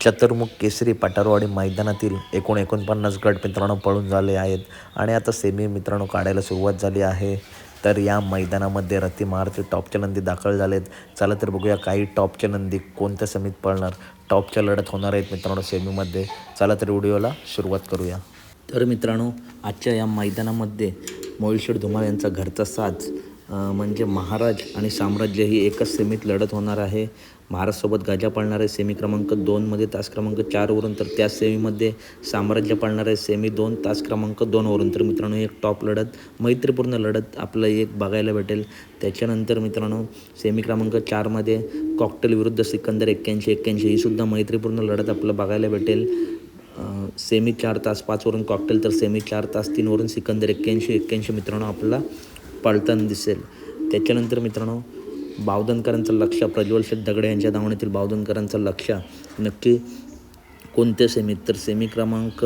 चतुर्मुख केसरी पठारवाडी मैदानातील एकूण एकोणपन्नास गट मित्रांनो पळून झाले आहेत. आणि आता सेमी मित्रांनो काढायला सुरुवात झाली आहे. तर या मैदानामध्ये रती महारती टॉपच्या नंदी दाखल झालेत. चला तर बघूया काही टॉपच्या नंदी कोणत्या समीत पळणार. टॉपच्या लढत होणार आहेत मित्रांनो सेमीमध्ये चला तर व्हिडिओला सुरुवात करूया. तर मित्रांनो आजच्या या मैदानामध्ये मोहिलशेठ धुमाळ यांचा घरचा साज म्हणजे महाराज आणि साम्राज्य ही एकच सेमीत लढत होणार आहे. महाराजसोबत गाजा पाळणार आहे सेमी क्रमांक दोनमध्ये तास क्रमांक चारवरून तर त्या सेमीमध्ये साम्राज्य पाळणार आहे सेमी दोन तास क्रमांक दोनवरून तर मित्रांनो एक टॉप लढत मैत्रीपूर्ण लढत आपलं एक बघायला भेटेल. त्याच्यानंतर मित्रांनो सेमी क्रमांक चारमध्ये कॉकटेल विरुद्ध सिकंदर एक्क्याऐंशी एक्क्याऐंशी ही सुद्धा मैत्रीपूर्ण लढत आपलं बघायला भेटेल. सेमी चार तास पाचवरून कॉकटेल तर सेमी चार तास तीनवरून सिकंदर एक्क्याऐंशी एक्क्याऐंशी मित्रांनो आपला पळताना दिसेल. त्याच्यानंतर मित्रांनो बावधनकरांचं लक्ष प्रज्वल शेठ दगडे यांच्या धावण्यातील बावधनकरांचं लक्ष. नक्की कोणत्या सेमीत तर सेमी क्रमांक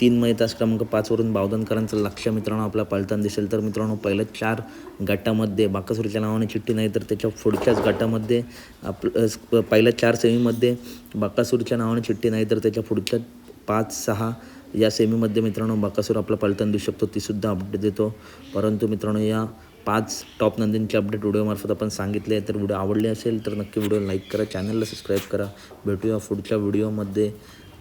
तीन मै तास क्रमांक पाचवरून बावधनकरांचं लक्ष मित्रांनो आपल्या पळताना दिसेल. तर मित्रांनो पहिल्या चार गटामध्ये बाकासुरीच्या नावाने चिठ्ठी नाही तर त्याच्या पुढच्याच गटामध्ये आपलं पहिल्या चार सेमीमध्ये बाकासूरच्या नावाने चिठ्ठी नाही तर त्याच्या पुढच्या पाच सहा या सेमीमध्ये मित्रांनो बाकासूर आपला पलटण देऊ शकतो तीसुद्धा अपडेट देतो. परंतु मित्रांनो या पाच टॉप नंदींचे अपडेट व्हिडिओमार्फत आपण सांगितले आहे तर व्हिडिओ आवडले असेल तर नक्की व्हिडिओ लाईक करा चॅनलला सबस्क्राईब करा. भेटूया पुढच्या व्हिडिओमध्ये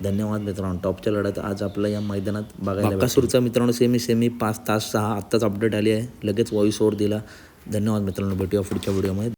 धन्यवाद मित्रांनो. टॉपच्या लढ्यात आज आपल्या या मैदानात बघायला बाकासूरचा मित्रांनो सेमी सेमी पाच तास सहा आत्ताच अपडेट आली आहे. लगेच व्हॉईस ओवर दिला. धन्यवाद मित्रांनो. भेटूया पुढच्या व्हिडिओमध्ये